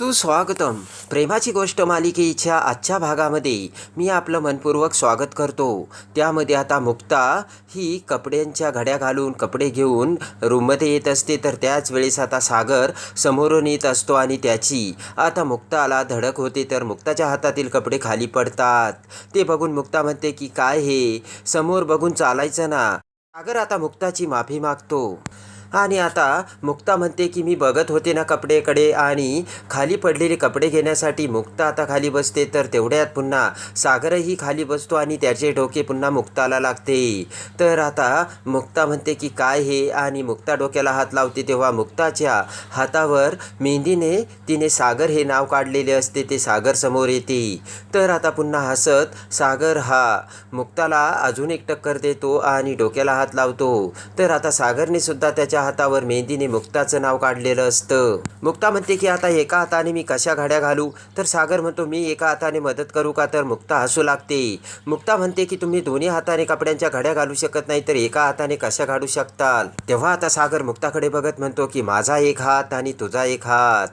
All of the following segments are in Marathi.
सुस्वागतम. प्रेमाची गोष्ट मालिकेच्या आजच्या भागामध्ये मी आपलं मनपूर्वक स्वागत करतो. त्यामध्ये आता मुक्ता ही कपड्यांच्या घड्या घालून कपडे घेऊन रूममध्ये येत असते तर त्याच वेळेस आता सागर समोरून येत असतो आणि त्याची आता मुक्ताला धडक होते तर मुक्ताच्या हातातील कपडे खाली पडतात. ते बघून मुक्ता म्हणते की काय हे? समोर बघून चालायचं ना. सागर आता मुक्ताची माफी मागतो. आणि आता मुक्ता म्हणते की मी बघत होते ना कपडेकडे आणि खाली पडलेले कपडे घेण्यासाठी मुक्ता आता खाली बसते. तर तेवढ्यात पुन्हा सागरही खाली बसतो आणि त्याचे डोके पुन्हा मुक्ताला लागते. तर आता मुक्ता म्हणते की काय हे? आणि मुक्ता डोक्याला हात लावते. तेव्हा मुक्ताच्या हातावर मेहंदीने तिने सागर हे नाव काढलेले असते. ते सागर समोर येते. तर आता पुन्हा हसत सागर हा मुक्ताला अजून एक टक्कर देतो आणि डोक्याला हात लावतो. तर आता सागरने सुद्धा त्याच्या हातावर मेहंदीने मुक्ताचं नाव काढलेलं असतं. मुक्ता म्हणते की आता एका हाताने मी कशा घड्या घालू? तर सागर म्हणतो मी एका हाताने मदत करू का? तर मुक्ता हसू लागते. मुक्ता म्हणते की तुम्ही दोन्ही हाताने कपड्यांच्या घड्या घालू शकत नाही तर एका हाताने कशा घालू शकताल? तेव्हा आता सागर मुक्ताकडे बघत म्हणतो की माझा एक हात आणि तुझा एक हात.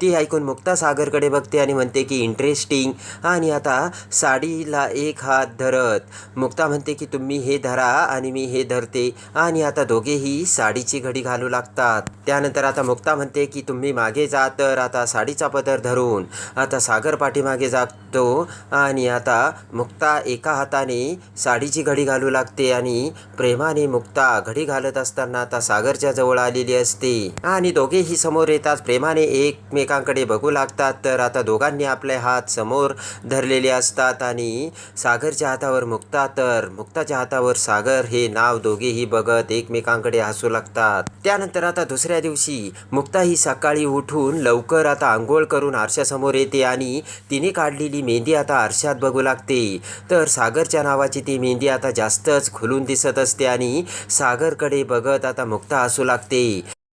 ती ऐकून मुक्ता सागरकडे बघते आणि म्हणते की इंटरेस्टिंग. आणि आता साडीला एक हात धरत मुक्ता म्हणते की तुम्ही हे धरा आणि मी हे धरते. आणि आता दोघेही साडीची घडी घालू लागतात. त्यानंतर आता मुक्ता म्हणते की तुम्ही मागे जा तर आता साडीचा पदर धरून आता सागर पाठीमागे जातो. आणि आता मुक्ता एका हाताने साडीची घडी घालू लागते आणि प्रेमाने मुक्ता घडी घालत असताना आता सागरच्या जवळ आलेली असते. आणि दोघेही समोर येताच प्रेमाने एक एकमेकांकडे बघू लागतात. तर आता दोघांनी आपले हात समोर धरलेले असतात आणि सागरच्या हातावर मुक्ता. तर मुक्ताच्या हातावर सागर हे नाव दोघेही बघत एकमेकांकडे हसू लागतात. त्यानंतर आता दुसऱ्या दिवशी मुक्ता ही सकाळी उठून लवकर आता आंघोळ करून आरशासमोर येते आणि तिने काढलेली मेहंदी आता आरशात बघू लागते. तर सागरच्या नावाची ती मेहंदी आता जास्तच खुलून दिसत असते आणि सागरकडे बघत आता मुक्ता हसू लागते.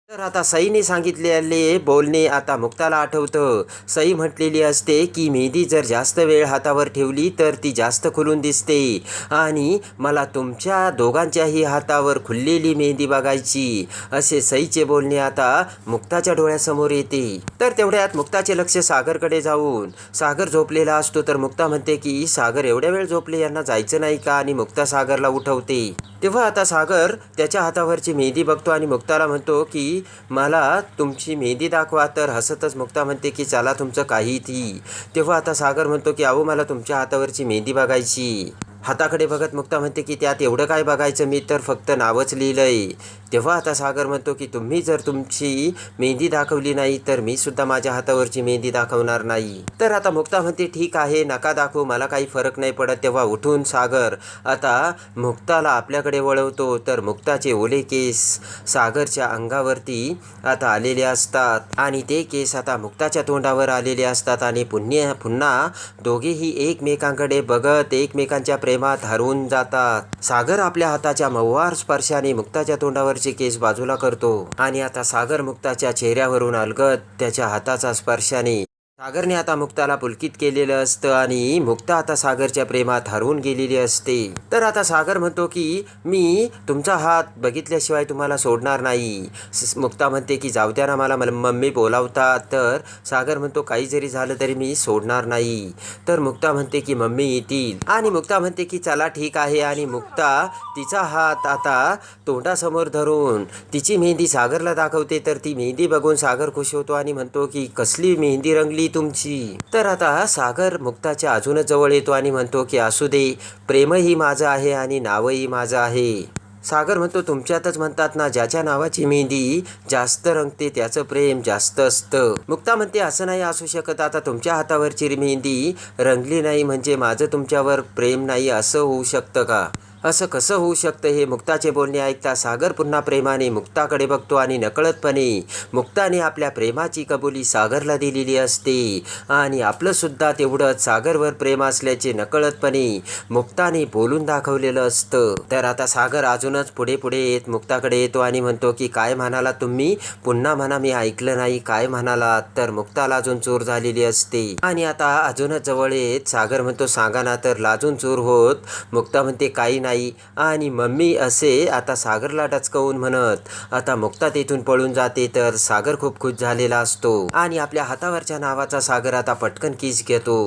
तर आता सईने सांगितलेले बोलणे आता मुक्ताला आठवतं. सई म्हटलेली असते की मेहंदी जर जास्त वेळ हातावर ठेवली तर ती जास्त खुलून दिसते. आणि मला तुमच्या दोघांच्याही हातावर खुललेली मेहंदी बघायची. असे सईचे बोलणे आता मुक्ताच्या डोळ्यासमोर येते. तर तेवढ्यात मुक्ताचे लक्ष सागरकडे जाऊन सागर झोपलेला असतो. तर मुक्ता म्हणते की सागर एवढ्या वेळ झोपले यांना जायचं नाही का? आणि मुक्ता सागरला उठवते. तेव्हा आता सागर त्याच्या हातावरची मेहंदी बघतो आणि मुक्ताला म्हणतो की मला तुमची मेहंदी दाखवा. तर हसतच मुक्ता म्हणते की चला तुमचं काही ती तेव्हा आता सागर म्हणतो की अहो मला तुमच्या हातावरची मेहंदी बघायची. हाताकडे बघत मुक्ता म्हणते की त्यात एवढं काय बघायचं? मी तर फक्त नावच लिहिलंय. तेव्हा आता सागर म्हणतो की तुम्ही जर तुमची मेहंदी दाखवली नाही तर मी सुद्धा माझ्या हातावरची मेहंदी दाखवणार नाही. तर आता मुक्ता म्हणते ठीक आहे नका दाखवू मला काही फरक नाही पडत. तेव्हा उठून सागर आता मुक्ताला आपल्याकडे वळवतो. तर मुक्ताचे ओले केस सागरच्या अंगावरती आता आलेले असतात आणि ते केस आता मुक्ताच्या तोंडावर आलेले असतात आणि पुन्हा पुन्हा दोघेही एकमेकांकडे बघत एकमेकांच्या प्रेमात हरवून जातात सागर आपल्या हाताच्या मव्वार स्पर्शाने मुक्ताच्या तोंडावरचे केस बाजूला करतो. आणि आता सागर मुक्ताच्या चेहऱ्यावरून अलगत त्याच्या हाताचा स्पर्शाने सागरने आता मुक्ताला पुलकित केलेलं असतं आणि मुक्ता आता सागरच्या प्रेमात हरवून गेलेली असते. तर आता सागर म्हणतो की मी तुमचा हात बघितल्याशिवाय तुम्हाला सोडणार नाही. मुक्ता म्हणते की जाऊ द्या ना मला मला मम्मी बोलावतात. तर सागर म्हणतो काही जरी झालं तरी मी सोडणार नाही. तर मुक्ता म्हणते की मम्मी येतील. आणि मुक्ता म्हणते की चला ठीक आहे. आणि मुक्ता तिचा हात आता तोंडासमोर धरून तिची मेहंदी सागरला दाखवते. तर ती मेहंदी बघून सागर खुश होतो आणि म्हणतो की कसली मेहंदी रंगली तुमची. तर आता सागर मुक्ताच्या अजूनच जवळ येतो आणि म्हणतो की असू दे प्रेमही माझं आहे आणि नावही माझं आहे. सागर म्हणतो तुमच्यातच म्हणतात ना ज्याच्या नावाची मेहंदी जास्त रंगते त्याचं प्रेम जास्त असतं. मुक्ता म्हणते असं नाही असू शकत. आता तुमच्या हातावरची मेहंदी रंगली नाही म्हणजे माझं तुमच्यावर प्रेम नाही असं होऊ शकतं का? असं कसं होऊ शकतं हे मुक्ताचे बोलणे ऐकता सागर पुन्हा प्रेमाने मुक्ताकडे बघतो आणि नकळतपणे मुक्ताने आपल्या प्रेमाची कबुली सागरला दिलेली असते. आणि आपलं सुद्धा तेवढंच सागरवर प्रेम असल्याचे नकळतपणे मुक्ताने बोलून दाखवलेलं असतं. तर आता सागर अजूनच पुढे पुढे येत मुक्ताकडे येतो आणि म्हणतो की काय म्हणाला तुम्ही? पुन्हा म्हणा मी ऐकलं नाही. काय म्हणाला? तर मुक्ताला अजून चोर झालेली असते. आणि आता अजूनच जवळ येत सागर म्हणतो सांगा ना तर लाजून चोर होत. मुक्ता म्हणते काही नाही. आई आणि मम्मी असे आता सागरला टचकवून म्हणत आता मुक्ता तेथून पळून जाते तर सागर खूप खुश झालेला असतो आणि आपल्या हातावरच्या नावाचा सागर आता पटकन किस घेतो.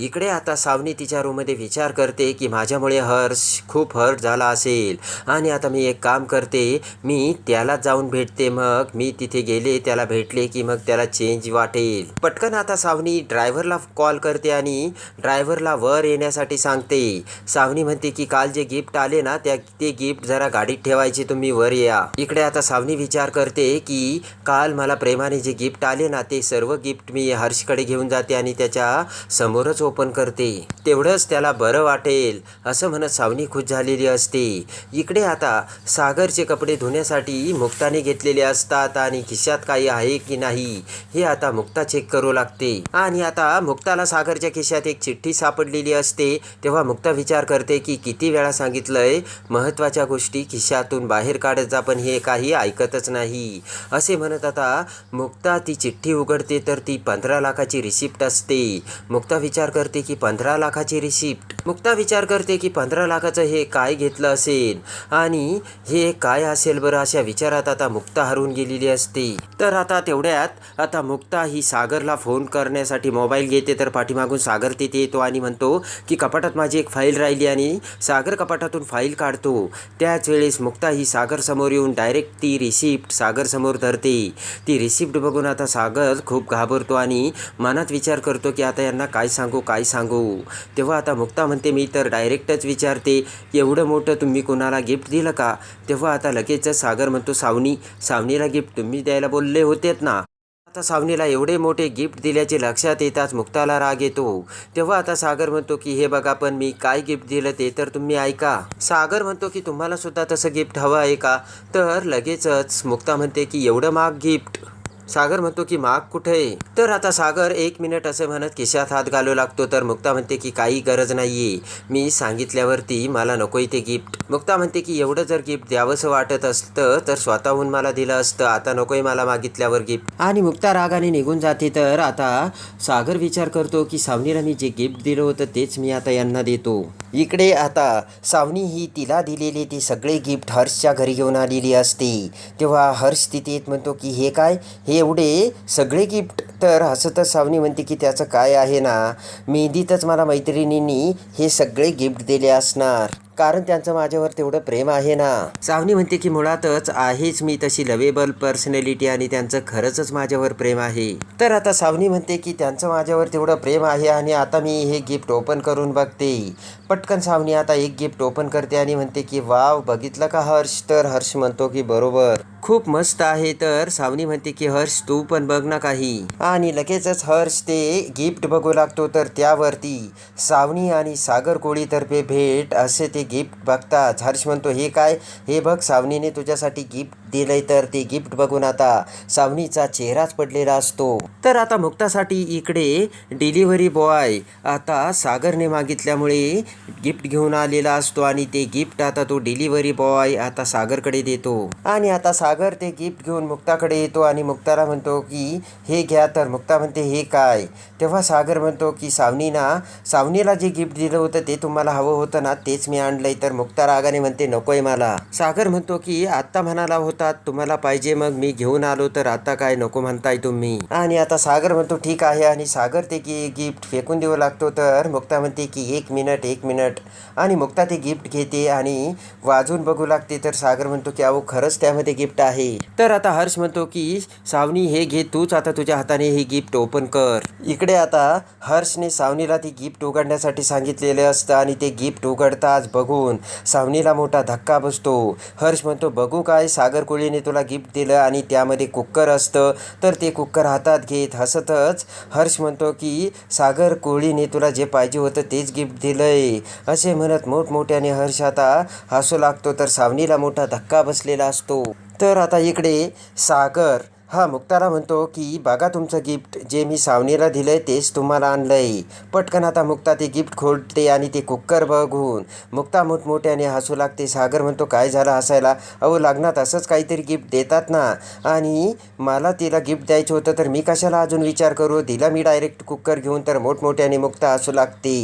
इकडे आता सावनी तिच्या रूममध्ये विचार करते की माझ्यामुळे हर्ष खूप हर्ट झाला असेल. आणि आता मी एक काम करते मी त्याला जाऊन भेटते मग. मी तिथे गेले त्याला भेटले की मग त्याला चेंज वाटेल. पटकन आता सावनी ड्रायव्हरला कॉल करते आणि ड्रायव्हरला वर येण्यासाठी सांगते. सावनी म्हणते की काल जे गिफ्ट आले ना त्या ते गिफ्ट जरा गाडीत ठेवायचे तुम्ही वर या. इकडे आता सावनी विचार करते की काल मला प्रेमाने जे गिफ्ट आले ना ते सर्व गिफ्ट मी हर्षकडे घेऊन जाते आणि त्याच्या समोरच ओपन करते. तेवढंच त्याला बरं वाटेल असं म्हणत सावनी खुश झालेली असते. इकडे आता सागरचे कपडे धुण्यासाठी मुक्ताने घेतलेले असतात आणि खिशात काही आहे की नाही हे आता मुक्ता चेक करू लागते. आणि आता मुक्ताला सागरच्या खिशात एक चिठ्ठी सापडलेली असते. तेव्हा मुक्ता विचार करते की किती वेळा सांगितलंय महत्त्वाच्या गोष्टी खिशातून बाहेर काढत जा पण हे काही ऐकतच नाही. असे म्हणत आता मुक्ता ती चिठ्ठी उघडते तर ती पंधरा लाखाची रिसिप्ट असते. मुक्ता विचार करते की पंधरा लाखाची रिसिप्ट मुक्ता विचार करते की पंधरा लाखाचं हे काय घेतलं असेल? आणि हे काय असेल बरं अशा विचारात आता मुक्ता हरवून गेलेली असते. तर आता तेवढ्यात आता मुक्ता ही सागरला फोन करण्यासाठी मोबाईल घेते तर पाठीमागून सागर तिथे येतो आणि म्हणतो की कपाटात माझी एक फाईल राहिली आणि सागर कपाटातून फाईल काढतो. त्याच वेळेस मुक्ता ही सागर समोर येऊन डायरेक्ट ती रिसिप्ट सागर समोर धरते. ती रिसिप्ट बघून आता सागर खूप घाबरतो आणि मनात विचार करतो की आता यांना काय सांगू? काय सांगू? तेव्हा आता मुक्ता म्हणते मी तर डायरेक्टच विचारते एवढं मोठं तुम्ही कोणाला गिफ्ट दिलं का? तेव्हा आता लगेचच सागर म्हणतो सावनी सावनीला गिफ्ट तुम्ही द्यायला बोलले होतेत ना. आता सावनीला एवढे मोठे गिफ्ट दिल्याचे लक्षात येताच मुक्ताला राग येतो. तेव्हा आता सागर म्हणतो की हे बघा पण मी काय गिफ्ट दिलं ते तर तुम्ही ऐका. सागर म्हणतो की तुम्हाला सुद्धा तसं गिफ्ट हवं आहे का? तर लगेचच मुक्ता म्हणते की एवढं माग गिफ्ट सागर म्हणतो की माग कुठे? आहे तर आता सागर एक मिनिट असे म्हणत खिशात हात घालू लागतो. तर मुक्ता म्हणते की काही गरज नाहीये. मी सांगितल्यावरती मला नकोय ते गिफ्ट. मुक्ता म्हणते की एवढं जर गिफ्ट द्यावंसं वाटत असतं तर स्वतःहून मला दिलं असतं. आता नकोय मला मागितल्यावर गिफ्ट. आणि मुक्ता रागाने निघून जाते. तर आता सागर विचार करतो की सावनीला मी जे गिफ्ट दिलं होतं तेच मी आता यांना देतो. इकडे आता सावनी ही तिला दिलेले ते सगळे गिफ्ट हर्षच्या घरी घेऊन आलेली असते. तेव्हा हर्ष तिथे येत म्हणतो की हे काय? हे एवढे सगळे गिफ्ट तर हसतच सावनी म्हणते की त्याचं काय आहे ना? मेहंदीतच मला मैत्रिणींनी हे सगळे गिफ्ट दिले असणार. कारण त्यांचं माझ्यावर तेवढं प्रेम आहे ना. सावनी म्हणते की मुळातच आहेच मी तशी लवेबल पर्सनॅलिटी आणि त्यांचं खरंच माझ्यावर प्रेम आहे. तर आता सावनी म्हणते की त्यांचं माझ्यावर तेवढं प्रेम आहे आणि आता मी हे गिफ्ट ओपन करून बघते. पटकन सावनी आता एक गिफ्ट ओपन करते आणि म्हणते की वाव बघितलं का हर्ष? तर हर्ष म्हणतो की बरोबर. खूप मस्त आहे तर सावनी म्हणते की हर्ष तू पण बघ ना काही. आणि लगेचच हर्ष ते गिफ्ट बघू लागतो तर त्यावरती सावनी आणि सागर कोळीतर्फे भेट असे ते गिफ्ट बघतात. हर्ष म्हणतो हे काय? हे बघ सावनीने तुझ्यासाठी गिफ्ट दिलंय तर ते गिफ्ट बघून आता सावनीचा चेहराच पडलेला असतो. तर आता मुक्तासाठी इकडे डिलिव्हरी बॉय आता सागरने मागितल्यामुळे गिफ्ट घेऊन आलेला असतो आणि ते गिफ्ट आता तो डिलिव्हरी बॉय आता सागरकडे देतो. आणि आता सागर ते गिफ्ट घेऊन मुक्ताकडे येतो आणि मुक्ताला म्हणतो की हे घ्या. तर मुक्ता म्हणते हे काय? तेव्हा सागर म्हणतो की सावनीना सावनीला जे गिफ्ट दिलं होतं ते तुम्हाला हवं होतं ना तेच मी आणलंय. तर मुक्ता रागाने म्हणते नकोय मला. सागर म्हणतो की आत्ता म्हणाला होता तुम्हाला पाहिजे मग मी घेऊन आलो तर आता काय नको म्हणताय तुम्ही. आणि आता सागर म्हणतो ठीक आहे. आणि सागर ते की गिफ्ट फेकून देऊ लागतो तर मुक्ता म्हणते की एक मिनिट एक मिनिट आणि मुक्ता ते गिफ्ट घेते आणि वाजून बघू लागते तर सागर म्हणतो की अहो खरंच त्यामध्ये गिफ्ट आहे. तर आता हर्ष म्हणतो की सावनी हे घे तूच आता तुझ्या हाताने हे गिफ्ट ओपन कर. इकडे आता हर्षने सावनीला ती गिफ्ट उघडण्यासाठी सांगितलेले असतं आणि ते गिफ्ट उघडताच बघून सावनीला मोठा धक्का बसतो. हर्ष म्हणतो बघू काय सागर कोळीने तुला गिफ्ट दिलं आणि त्यामध्ये कुक्कर असतं. तर ते कुक्कर हातात घेत हसतच हर्ष म्हणतो की सागर कोळीने तुला जे पाहिजे होतं तेच गिफ्ट दिलंय. असे म्हणत मोठमोठ्याने हर्ष आता हसू लागतो तर सावनीला मोठा धक्का बसलेला असतो. तर आता इकडे सागर हा मुक्ताला म्हणतो की बघा तुमचं गिफ्ट जे मी सावनीला दिलं आहे तेच तुम्हाला आणलं आहे पटकन आता मुक्ता ते गिफ्ट खोलते आणि ते कुक्कर बघून. मुक्ता मोठमोठ्याने हसू लागते. सागर म्हणतो काय झालं हसायला? अहो लग्नात असंच काहीतरी गिफ्ट देतात ना. आणि मला तिला गिफ्ट द्यायचं होतं तर मी कशाला अजून विचार करू? दिला मी डायरेक्ट कुकर घेऊन. तर मोठमोठ्याने मुक्ता हसू लागते.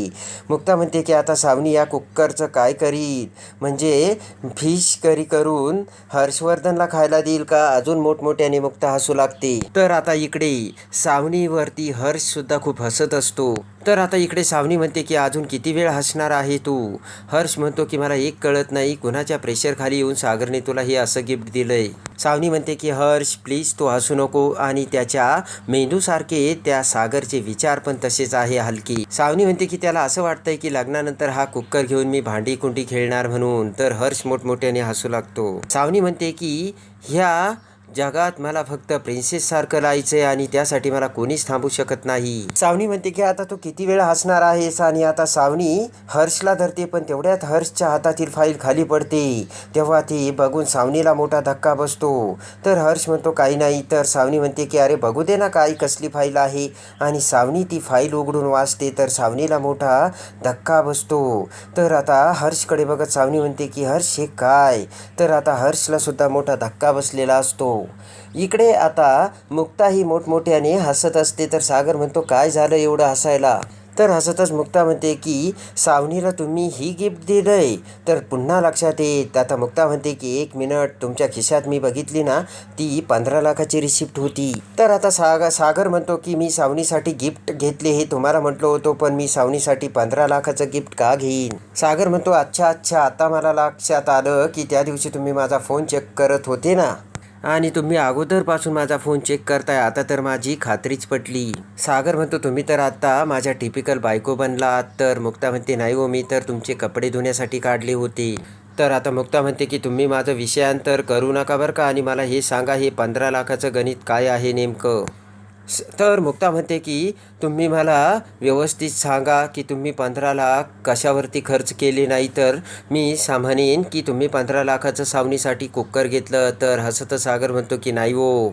मुक्ता म्हणते की आता सावनी या कुकरचं काय करील म्हणजे फिश करी करून हर्षवर्धनला खायला देईल का? अजून मोठमोठ्याने मुक्ता हसू लागते. तर आता इकडे सावनीवरती हर्ष सुद्धा खूप हसत असतो. तर आता इकडे सावनी म्हणते की अजून किती वेळ हसणार आहे तू? हर्ष म्हणतो की मला एक कळत नाही. कुणाच्या प्रेशर खाली येऊन सागरने तुला हे असं गिफ्ट दिलंय? सावनी म्हणते की हर्ष प्लीज तू हसू नको. आणि त्याच्या मेंदूसारखे त्या सागरचे विचार पण तसेच आहे हलकी. सावनी म्हणते की त्याला असं वाटतंय की लग्नानंतर हा कुकर घेऊन मी भांडी कुंडी खेळणार म्हणून. तर हर्ष मोठमोठ्याने हसू लागतो. सावनी म्हणते की ह्या जगात मला फक्त प्रिन्सेस सारखं राहायचंय आणि त्यासाठी मला कोणीच थांबू शकत नाही. सावनी म्हणते की आता तू किती वेळ हसणार आहेस? आणि आता सावनी हर्षला धरते पण तेवढ्यात हर्षच्या हातातील फाईल खाली पडते. तेव्हा ती बघून सावनीला मोठा धक्का बसतो. तर हर्ष म्हणतो काही नाही. तर सावनी म्हणते की अरे बघू दे ना काय कसली फाईल आहे. आणि सावनी ती फाईल उघडून वाचते तर सावनीला मोठा धक्का बसतो. तर आता हर्षकडे बघत सावनी म्हणते की हर्ष हे काय? तर आता हर्षला सुद्धा मोठा धक्का बसलेला असतो. हो. इकडे आता मुक्ता ही मोठमोठ्याने हसत असते. तर सागर म्हणतो काय झालं एवढं हसायला? तर हसतच मुक्ता म्हणते की सावनीला तुम्ही ही गिफ्ट दिलंय. तर पुन्हा लक्षात येत आता मुक्ता म्हणते की एक मिनिट तुमच्या खिशात मी बघितली ना ती पंधरा लाखाची रिसिप्ट होती. तर आता सागर सागर म्हणतो की मी सावनीसाठी गिफ्ट घेतले हे तुम्हाला म्हटलो होतो पण मी सावनीसाठी पंधरा लाखाचं गिफ्ट का घेईन? सागर म्हणतो अच्छा अच्छा आता मला लक्षात आलं की त्या दिवशी तुम्ही माझा फोन चेक करत होते ना. आणि तुम्ही अगोदरपासून माझा फोन चेक करताय आता तर माझी खात्रीच पटली. सागर म्हणतो तुम्ही तर आता माझ्या टिपिकल बायको बनलात. तर मुक्ता म्हणते नाही हो मी तर तुमचे कपडे धुण्यासाठी काढले होते. तर आता मुक्ता म्हणते की तुम्ही माझं विषयांतर करू नका बरं का आणि मला हे सांगा हे पंधरा लाखाचं गणित काय आहे नेमकं? तर मुक्ता म्हणते की तुम्ही मला व्यवस्थित सांगा की तुम्ही पंधरा लाख कशावरती खर्च केले नाही तर मी सा की तुम्ही पंधरा लाखाचं सावनीसाठी कुकर घेतलं तर हसत सागर म्हणतो की नाही हो.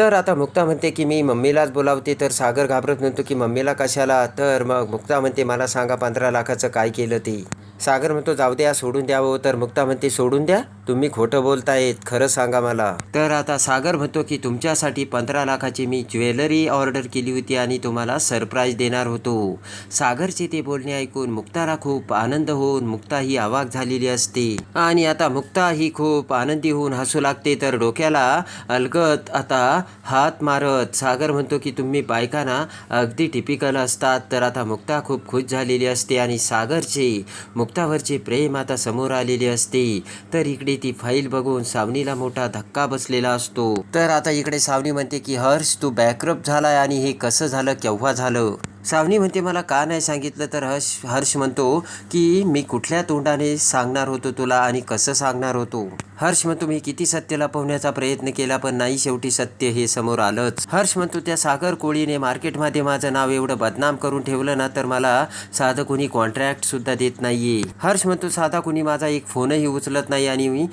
तर आता मुक्ता म्हणते की मी मम्मीलाच बोलावते तर सागर घाबरत म्हणतो की मम्मीला कशाला? तर मग मुक्ता म्हणते मला सांगा पंधरा लाखाचं काय केलं ते. सागर म्हणतो जाऊ द्या सोडून द्यावं हो. तर मुक्ता म्हणते सोडून द्या? तुम्ही खोटं बोलतायत खरं सांगा मला. तर आता सागर म्हणतो की तुमच्यासाठी पंधरा लाखाची मी ज्वेलरी ऑर्डर केली होती आणि तुम्हाला सरप्राईज देणार होतो. सागरचे ते बोलणे ऐकून मुक्ताला खूप आनंद होऊन मुक्ता ही आवाक झालेली असते. आणि आता मुक्ता ही खूप आनंदी होऊन हसू लागते तर डोक्याला अलगत आता हात मारत. सागर म्हणतो की तुम्ही बायकांना अगदी टिपिकल असतात. तर आता मुक्ता खूप खुश झालेली असते आणि सागरचे मुक्तावरचे प्रेम आता समोर आलेली असते. तर इकडे ती फाईल बघून सावनीला मोठा धक्का बसलेला असतो. तर आता इकडे सावनी म्हणते की हर्ष तू बॅकअप झालाय आणि हे कसं झालं केव्हा झालं? सावनी म्हणते मला का नाही सांगितलं? तर हर्ष हर्ष म्हणतो की मी कुठल्या तोंडाने सांगणार होतो तुला आणि कसं सांगणार होतो? हर्ष म्हणतो मी किती सत्य लपवण्याचा प्रयत्न केला पण नाही शेवटी सत्य हे समोर आलंच. हर्ष म्हणतो त्या सागर कोळीने मार्केटमध्ये माझं नाव एवढं बदनाम करून ठेवलं ना तर मला साधं कोणी कॉन्ट्रॅक्ट सुद्धा देत नाहीये. हर्ष म्हणतो साधा कोणी माझा एक फोनही उचलत नाही आणि मी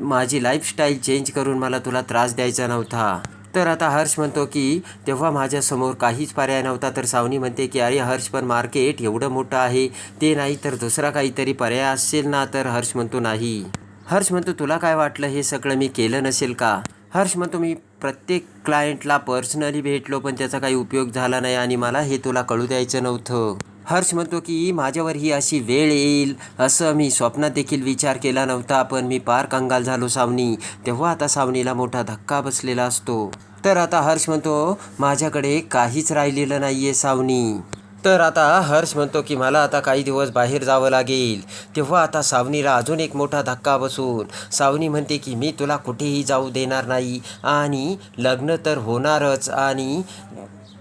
माझी लाईफस्टाईल चेंज करून मला तुला त्रास द्यायचा नव्हता. तर आता हर्ष म्हणतो की तेव्हा माझ्यासमोर काहीच पर्याय नव्हता. तर सावनी म्हणते की अरे हर्ष पण मार्केट एवढं मोठं आहे ते नाही तर दुसरा काहीतरी पर्याय असेल ना? तर हर्ष म्हणतो नाही. हर्ष म्हणतो तुला काय वाटलं हे सगळं मी केलं नसेल का? हर्ष म्हणतो मी प्रत्येक क्लायंटला पर्सनली भेटलो पण त्याचा काही उपयोग झाला नाही आणि मला हे तुला कळू द्यायचं नव्हतं. हर्ष म्हणतो की माझ्यावर ही अशी वेळ येईल. असं मी स्वप्नात देखील विचार केला नव्हता पण मी पार कंगाल झालो सावनी. तेव्हा आता सावनीला मोठा धक्का बसलेला असतो. तर आता हर्ष म्हणतो माझ्याकडे काहीच राहिलेलं नाही आहे सावनी. तर आता हर्ष म्हणतो की मला आता काही दिवस बाहेर जावं लागेल. तेव्हा आता सावनीला अजून एक मोठा धक्का बसून सावनी म्हणते की मी तुला कुठेही जाऊ देणार नाही. आणि लग्न तर होणारच आणि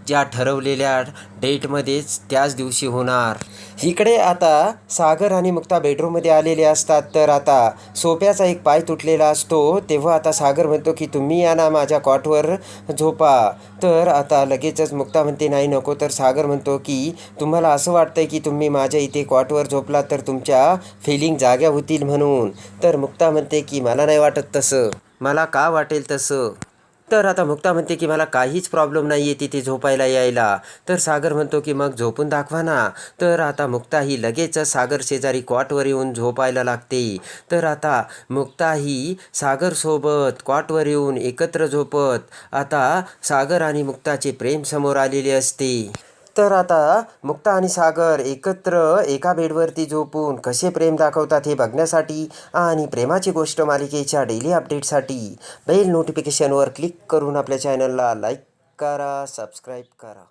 ज्या ठरवलेल्या डेटमध्येच त्याच दिवशी होणार. इकडे आता सागर आणि मुक्ता बेडरूममध्ये आलेले असतात. तर आता सोप्याचा एक पाय तुटलेला असतो. तेव्हा आता सागर म्हणतो की तुम्ही या ना माझ्या कॉटवर झोपा. तर आता लगेचच मुक्ता म्हणते नाही नको. तर सागर म्हणतो की तुम्हाला असं वाटतंय की तुम्ही माझ्या इथे कॉटवर झोपला तर तुमच्या फिलिंग जाग्या होतील म्हणून. तर मुक्ता म्हणते की मला नाही वाटत तसं. मला का वाटेल तसं? तर आता मुक्ता म्हणते की मला काहीच प्रॉब्लेम नाही आहे तिथे झोपायला यायला. तर सागर म्हणतो की मग झोपून दाखवा ना. तर आता मुक्ता ही लगेच सागर शेजारी क्वाटवर येऊन झोपायला लागते. तर आता मुक्ता ही सागरसोबत क्वाटवर येऊन एकत्र झोपत. आता सागर आणि मुक्ताचे प्रेम समोर आलेले असते. तर आता मुक्ता आणि सागर एकत्र एका बेडवरती झोपून कसे प्रेम दाखवतात हे बघण्यासाठी आणि प्रेमाची गोष्ट मालिकेच्या डेली अपडेटसाठी बेल नोटिफिकेशनवर क्लिक करून आपल्या चॅनलला लाईक करा सबस्क्राईब करा.